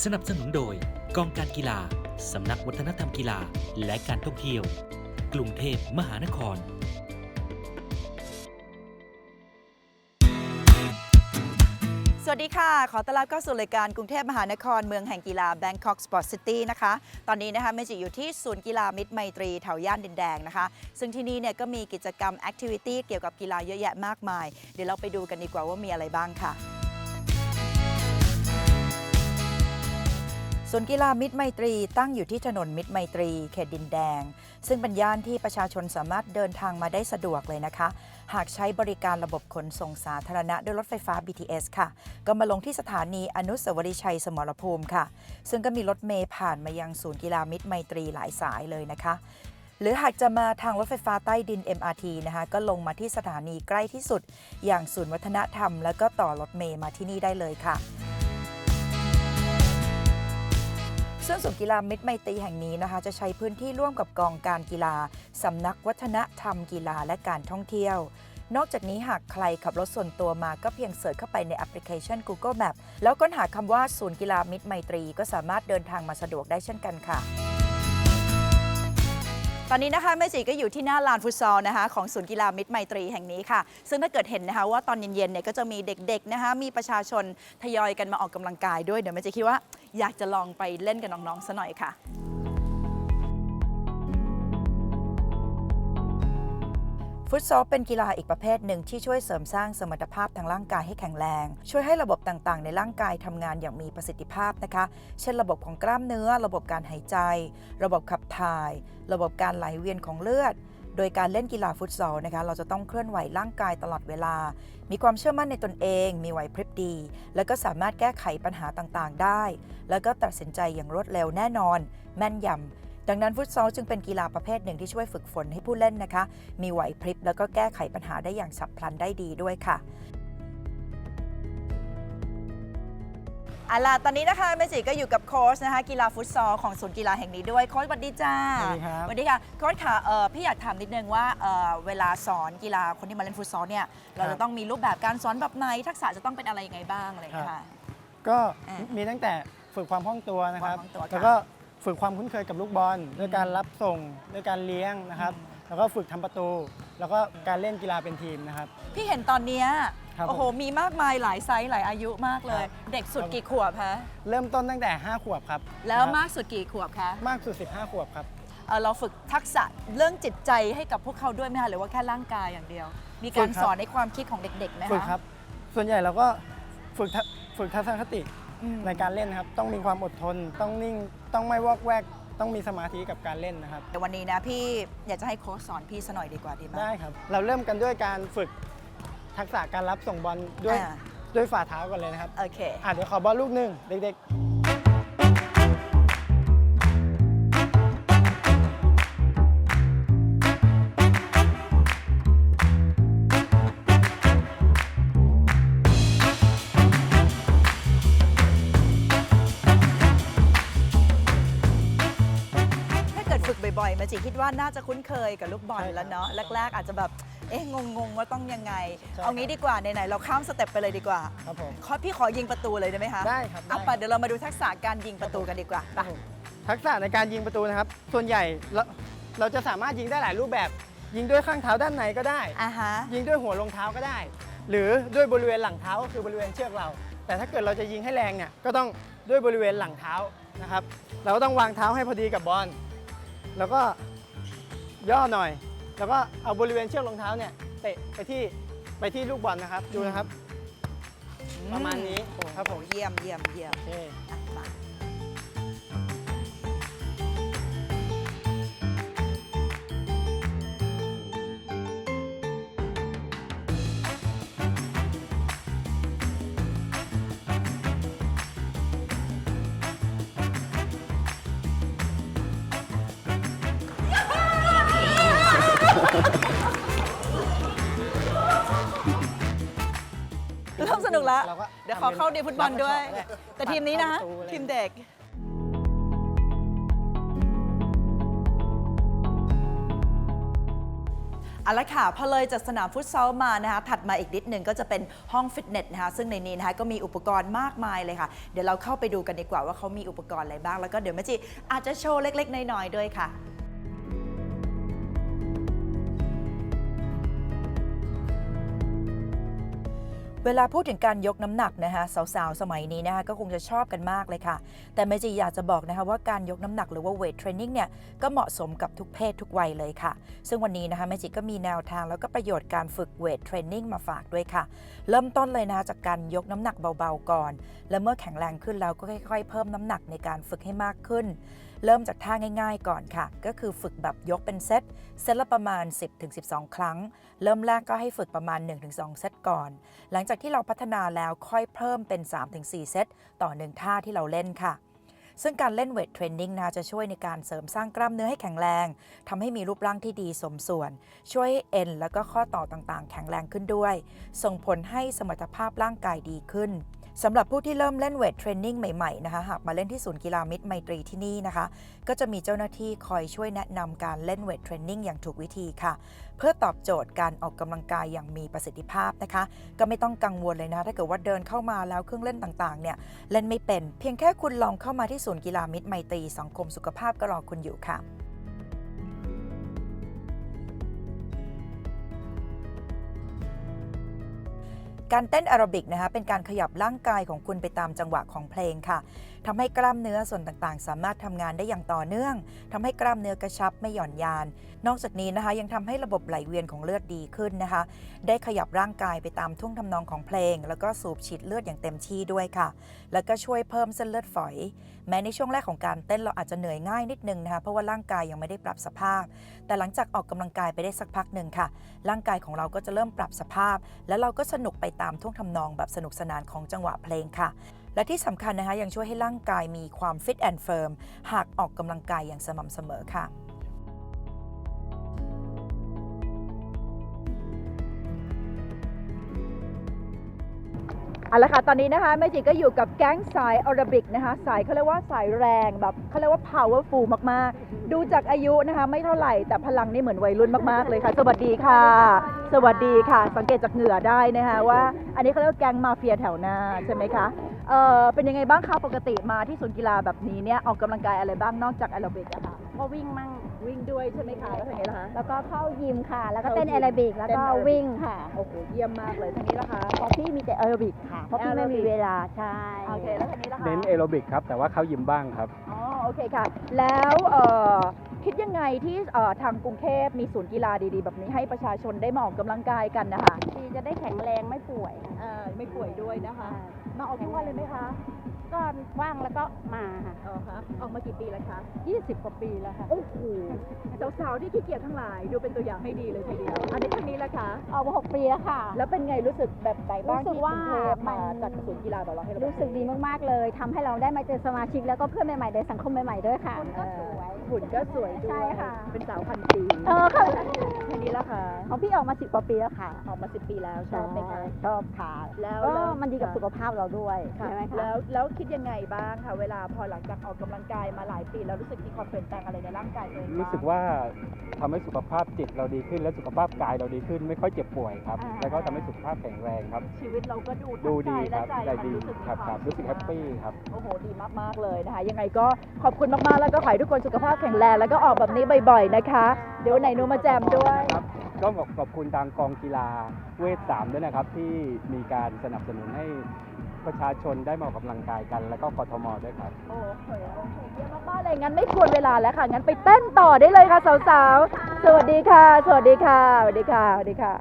สนับสนุนโดยกองการกีฬา สำนักวัฒนธรรมกีฬาและการท่องเที่ยว กรุงเทพมหานคร สวัสดีค่ะ ขอต้อนรับเข้าสู่รายการกรุงเทพมหานครเมืองแห่งกีฬา Bangkok Sport City นะคะ ตอนนี้นะคะเมจิอยู่ที่ศูนย์กีฬามิตรไมตรีแถวย่านดินแดงนะคะ ซึ่งที่นี่เนี่ยก็มีกิจกรรมแอคทิวิตี้เกี่ยวกับกีฬาเยอะแยะมากมาย เดี๋ยวเราไปดูกันดีกว่าว่ามีอะไรบ้างค่ะ ศูนกีฬามิตรไมตรีตั้งอยู่ที่ถนนมิตรไมตรี เขตดินแดง ซึ่งเป็นย่านที่ประชาชนสามารถเดินทางมาได้สะดวกเลยนะคะ หากใช้บริการระบบขนส่งสาธารณะด้วยรถไฟฟ้า BTS ค่ะ ก็มาลงที่สถานีอนุสาวรีย์ชัยสมรภูมิค่ะ ซึ่งก็มีรถเมล์ผ่านมายังศูนย์กีฬามิตรไมตรีหลายสายเลยนะคะหรือหากจะมาทางรถไฟฟ้าใต้ดิน MRT นะคะก็ลงมาที่สถานีใกล้ที่สุด อย่างศูนย์วัฒนธรรม แล้วก็ต่อรถเมล์มาที่นี่ได้เลยค่ะ ซึ่งศูนย์กีฬามิตรไมตรีแห่งนี้นะคะ จะใช้พื้นที่ร่วมกับกองการกีฬาสำนักวัฒนธรรมกีฬาและการท่องเที่ยว นอกจากนี้หากใครขับรถส่วนตัวมาก็เพียงเสิร์ชเข้าไปในแอปพลิเคชัน Google Map แล้วค้นหาคำว่าศูนย์กีฬามิตรไมตรี ก็สามารถเดินทางมาสะดวกได้เช่นกันค่ะ ตอนนี้นะคะแม่จีก็อยู่ที่หน้าลานฟุตซอลนะคะของศูนย์กีฬามิตรไมตรีแห่งนี้ค่ะ ซึ่งถ้าเกิดเห็นนะคะว่าตอนเย็นๆเนี่ยก็จะมีเด็กๆนะคะมีประชาชนทยอยกันมาออกกำลังกายด้วยเดี๋ยวแม่จีคิดว่าอยากจะลองไปเล่นกับน้องๆซะหน่อยค่ะ ฟุตซอลเป็นกีฬาอีกประเภทหนึ่งที่ช่วยเสริมสร้างสมรรถภาพทางร่างกายให้แข็งแรง ช่วยให้ระบบต่างๆ ในร่างกายทำงานอย่างมีประสิทธิภาพนะคะ เช่น ระบบของกล้ามเนื้อ ระบบการหายใจ ระบบขับถ่าย ระบบการไหลเวียนของเลือดโดยการเล่นกีฬาฟุตซอลนะคะเราจะต้องเคลื่อนไหวร่างกายตลอดเวลา มีความเชื่อมั่นในตนเอง มีไหวพริบดี แล้วก็สามารถแก้ไขปัญหาต่างๆได้ แล้วก็ตัดสินใจอย่างรวดเร็วแน่นอน แม่นยำ ดังนั้นฟุตซอลจึงเป็นกีฬาประเภทหนึ่งที่ช่วยฝึกฝนให้ผู้เล่นนะคะ มีไหวพริบแล้วก็แก้ไขปัญหาได้อย่างฉับพลันได้ดีด้วยค่ะเอาล่ะตอนนี้นะคะเมจิก็อยู่กับโค้ชนะคะกีฬาฟุตซอลของศูนย์กีฬาแห่งนี้ด้วยโค้ชสวัสดีจ้าสวัสดีครับ สวัสดีค่ะโค้ชค่ะเอ่อพี่อยากถามนิดนึงว่าเอ่อเวลาสอนกีฬาคนที่มาเล่นฟุตซอลเนี่ยเราจะต้องมีรูปแบบการสอนแบบไหนทักษะจะต้องเป็นอะไรยังไงบ้างอะไรอย่างเงี้ยค่ะ ก็อะมีตั้งแต่ฝึกความคล่องตัวนะครับ ความคล่องตัวค่ะแล้วก็ ฝึกความคุ้นเคยกับลูกบอลด้วยการรับส่งด้วยการเลี้ยงนะครับ แล้วก็ฝึกทำประตู แล้วก็การเล่นกีฬาเป็นทีมนะครับ พี่เห็นตอนเนี้ยครับโอ้โห มีมากมายหลายไซส์หลายอายุมากเลยครับเด็กสุดกี่ขวบคะเริ่มต้นตั้งแต่ 5 ขวบครับแล้วนะครับมากสุดกี่ขวบคะมากสุด 15 ขวบครับ เอ่อเราฝึกทักษะเรื่องจิตใจให้กับพวกเขาด้วยไหมคะหรือว่าแค่ร่างกายอย่างเดียว มีการฝึกครับ สอนในความคิดของเด็กๆไหมคะ ฝึกครับ ส่วนใหญ่เราก็ฝึกทัฝึกทัศนคติอืม ในการเล่นนะครับ ต้องมีความอดทน ต้องนิ่ง ต้องไม่วอกแวก ต้องมีสมาธิกับการเล่นนะครับ เดี๋ยววันนี้นะพี่อยากจะให้โค้ชสอนพี่สหน่อยดีกว่าดีไหมได้ครับ เราเริ่มกันด้วยการฝึกทักษะการรับส่งบอลด้วยอ่าด้วยฝ่าเท้าก่อนเลยนะครับโอเค อะเดี๋ยวขอบอลลูกหนึ่งเด็กๆ จิคิดว่าน่าจะคุ้นเคยกับลูกบอลใช่ครับแล้วเนาะแรก ๆ อาจจะแบบเอ๊ะงงๆว่าต้องยังไงใช่เอางี้ดีกว่าไหนๆเราข้ามสเต็ปไปเลยดีกว่าครับผมขอพี่ขอยิงประตูเลยได้ไหมคะได้ครับเอาได้ไปเดี๋ยวเรามาดูทักษะการยิงประตูกันดีกว่าคไปรับผมทักษะในการยิงประตูนะครับ ส่วนใหญ่เราเราจะสามารถยิงได้หลายรูปแบบ ยิงด้วยข้างเท้าด้านในก็ได้อ่าฮะยิงด้วยหัวลงเท้าก็ได้ หรือด้วยบริเวณหลังเท้าก็คือบริเวณเชือกเรา แต่ถ้าเกิดเราจะยิงให้แรงเนี่ยก็ต้องด้วยบริเวณหลังเท้านะครับ เราก็ต้องวางเท้าให้พอดีกับบอล แล้วก็ย่อหน่อย แล้วก็เอาบริเวณเชือกรองเท้าเนี่ยเตะไปที่ไปที่ลูกบอลนะครับ ดูนะครับ ประมาณนี้ครับผมเยี่ยมเยี่ยมเยี่ยมโอเค อะมา นุกแล้วเราก็เดี๋ยวขอเข้าดีฟุตบอลด้วยรับแต่ทีมนี้นะเข้าประตูเลยทีมเด็กเเอาละค่ะพอเลยจากสนามฟุตซอลมานะคะถัดมาอีกนิดหนึ่งก็จะเป็นห้องฟิตเนสนะคะซึ่งในนี้นะคะก็มีอุปกรณ์มากมายเลยค่ะ เดี๋ยวเราเข้าไปดูกันดีกว่าว่าเขามีอุปกรณ์อะไรบ้าง แล้วก็เดี๋ยวแม่จีอาจจะโชว์เล็ก ๆ น้อยๆด้วยค่ะ เวลาพูดถึงการยกน้ำหนักนะคะสาวๆ สมัยนี้นะคะก็คงจะชอบกันมากเลยค่ะ แต่เมจีอยากจะบอกนะคะว่าการยกน้ำหนักหรือว่าเวทเทรนนิ่งเนี่ยก็เหมาะสมกับทุกเพศทุกวัยเลยค่ะ ซึ่งวันนี้นะคะเมจิก็มีแนวทางแล้วก็ประโยชน์การฝึกเวทเทรนนิ่งมาฝากด้วยค่ะ เริ่มต้นเลยนะคะจากการยกน้ำหนักเบาๆก่อน และเมื่อแข็งแรงขึ้นแล้วก็ค่อยๆ เพิ่มน้ำหนักในการฝึกให้มากขึ้น เริ่มจากท่าง่ายๆก่อนค่ะ ก็คือฝึกแบบยกเป็นเซต เซตละประมาณ 10-12 ครั้ง เริ่มแรกก็ให้ฝึกประมาณ 1-2 เซตก่อน หลังจากที่เราพัฒนาแล้วค่อยเพิ่มเป็น 3-4 เซต ต่อ1ท่าที่เราเล่นค่ะซึ่งการเล่นเวทเทรนนิ่งนะจะช่วยในการเสริมสร้างกล้ามเนื้อให้แข็งแรงทำให้มีรูปร่างที่ดีสมส่วน ช่วยให้เอ็นแล้วก็ข้อต่อต่างๆ แข็งแรงขึ้นด้วย ส่งผลให้สมรรถภาพร่างกายดีขึ้น สำหรับผู้ที่เริ่มเล่นเวทเทรนนิ่งใหม่ๆนะคะหากมาเล่นที่ศูนย์กีฬามิตรไมตรีที่นี่นะคะ ก็จะมีเจ้าหน้าที่คอยช่วยแนะนำการเล่นเวทเทรนนิ่งอย่างถูกวิธีค่ะ เพื่อตอบโจทย์การออกกำลังกายอย่างมีประสิทธิภาพนะคะ ก็ไม่ต้องกังวลเลยนะ ถ้าเกิดว่าเดินเข้ามาแล้วเครื่องเล่นต่างๆเนี่ยเล่นไม่เป็น เพียงแค่คุณลองเข้ามาที่ศูนย์กีฬามิตรไมตรีสังคมสุขภาพก็รอคุณอยู่ค่ะ การเต้นแอโรบิกนะคะเป็นการขยับร่างกายของคุณไปตามจังหวะของเพลงค่ะ ทำให้กล้ามเนื้อส่วนต่างๆ สามารถทำงานได้อย่างต่อเนื่องทำให้กล้ามเนื้อกระชับไม่หย่อนยาน นอกจากนี้นะคะยังทำให้ระบบไหลเวียนของเลือดดีขึ้นนะคะ ได้ขยับร่างกายไปตามท่วงทำนองของเพลง แล้วก็สูบฉีดเลือดอย่างเต็มที่ด้วยค่ะ แล้วก็ช่วยเพิ่มเส้นเลือดฝอย แม้ในช่วงแรกของการเต้นเราอาจจะเหนื่อยง่ายนิดนึงนะคะเพราะว่าร่างกายยังไม่ได้ปรับสภาพ แต่หลังจากออกกำลังกายไปได้สักพักหนึ่งค่ะ ร่างกายของเราก็จะเริ่มปรับสภาพ และเราก็สนุกไปตามท่วงทำนองแบบสนุกสนานของจังหวะเพลงค่ะ และที่สำคัญนะคะยังช่วยให้ร่างกายมีความฟิตแอนด์เฟิร์มหากออกกำลังกายอย่างสม่ำเสมอค่ะเอาละค่ะ ตอนนี้นะคะแม่จิก็อยู่กับแก๊งสายออราบิกนะคะ สายเขาเรียกว่าสายแรงแบบเขาเรียกว่า powerful มาก ๆ ดูจากอายุนะคะ ไม่เท่าไหร่แต่พลังนี่เหมือนวัยรุ่นมาก ๆ เลยค่ะ สวัสดีค่ะ สวัสดีค่ะ สังเกตจากเหงื่อได้นะคะว่า อันนี้เขาเรียกว่าแก๊งมาเฟียแถวหน้าใช่ไหมคะ เออเป็นยังไงบ้างคะปกติมาที่ศูนย์กีฬาแบบนี้เนี่ยออกกำลังกายอะไรบ้างนอกจากแอโรบิกอะค่ะก็วิ่งมั่งวิ่งด้วยใช่ไหมคะแล้วเป็นไงล่ะคะ แล้วก็เข้ายิมค่ะ แล้วก็เข้าเต้นยิมแอโรบิกแล้วเต้นก็แอโรบิก วิ่งค่ะโอ้โหเยี่ยมมากเลยทีนี้ล่ะคะ เพราะพี่มีแต่แอโรบิกค่ะเพราะพี่ไม่มีเวลาใช่โอเคแล้วทีนี้ล่ะคะเน้นแอโรบิกครับ แต่ว่าเข้ายิมบ้างครับ อ๋อโอเคค่ะ แล้วเอ่อคิดยังไงที่เอ่อทางกรุงเทพมีศูนย์กีฬาดีๆ แบบนี้ให้ประชาชนได้มาออกกำลังกายกันนะคะพี่จะได้แข็งแรงไม่ป่วยเอ่อไม่ป่วยด้วยนะคะค่ะ มาออกทุกวันเลยไหมคะ ก็ว่างแล้วก็มาค่ะอ๋อคะออกมากี่ปีแล้วคะ20 กว่าปีแล้วค่ะ โอ้โหสาวๆที่ขี้เกียจทั้งหลาย ดูเป็นตัวอย่างให้ดีเลยทีเดียว อันนี้ทางนี้ละคะออกมา6ปีแล้วค่ะ แล้วเป็นไงรู้สึกแบบไหนบ้างรู้สึที่กกว่ารุงเทพมามันจัดศูนย์กีฬาแบบเราให้เรารู้สึกดีมากๆเลยทำให้เราได้มาเจอสมาชิกแล้วก็เพื่อนใหม่ๆในสังคมใหม่ๆด้วยค่ะ เอ่อหุ่นก็สวยด้วยใช่ค่ะ เป็นสาวพันปีเออค่ะทีนี้ละคะของพี่ออกมา10กว่าปีแล้วค่ะออกมาสิบปีแล้วชอบไหมคะ ชอบค่ะแล้วก็แล้วมันดีกับสุขภาพเราด้วยค่ะใช่ไหมคะ แล้วแล้วคิดยังไงบ้างคะเวลาพอหลังจากออกกำลังกายมาหลายปีแล้วรู้สึกมีความเปลี่ยนแปลงอะไรในร่างกายตัวเองบ้ง รู้สึกว่าทำให้สุขภาพจิตเราดีขึ้น และสุขภาพกายเราดีขึ้น ไม่ค่อยเจ็บป่วยครับ อ่า แล้วก็ทำให้สุขภาพแข็งแรงครับ ชีวิตเราก็ดูทั้งดูดีกายคและรับใจได้มันดีรู้สึกมีครับวามครับรู้สึกแฮปปี้ครับ โอ้โหดีมาก ๆ เลยนะคะ ยังไงก็ขอบคุณมาก ๆ แล้วก็ขอให้ทุกคนสุขภาพแข็งแรงแล้วก็ออกแบบนี้บ่อย ๆ นะคะ เดี๋ยววันไหนหนูมาแจมด้วย ครับก็ขอบขอบคุณทางกองกีฬาเวทสามด้วยนะครับที่มีการสนับสนุนให้ ประชาชนได้มาออกกำลังกายกัน แล้วก็กทมด้วยครับ โอ้โหโอเคเยี่ยมมากๆเลยงั้นไม่ควรเวลาแล้วค่ะ งั้นไปเต้นต่อได้เลยค่ะสาวๆ สวัสดีค่ะ สวัสดีค่ะ สวัสดีค่ะ สวัสดีค่ะ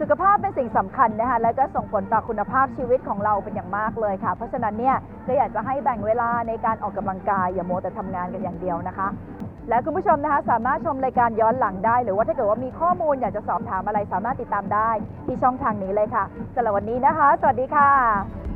สุขภาพเป็นสิ่งสำคัญนะคะ แล้วก็ส่งผลต่อคุณภาพชีวิตของเราเป็นอย่างมากเลยค่ะ เพราะฉะนั้นเนี่ยก็อยากจะให้แบ่งเวลาในการออกกำลังกายอย่าโมวแต่ทำงานกันอย่างเดียวนะคะ และคุณผู้ชมนะคะสามารถชมรายการย้อนหลังได้ หรือว่าถ้าเกิดว่ามีข้อมูลอยากจะสอบถามอะไรสามารถติดตามได้ ที่ช่องทางนี้เลยค่ะสำหรับวันนี้นะคะ สวัสดีค่ะ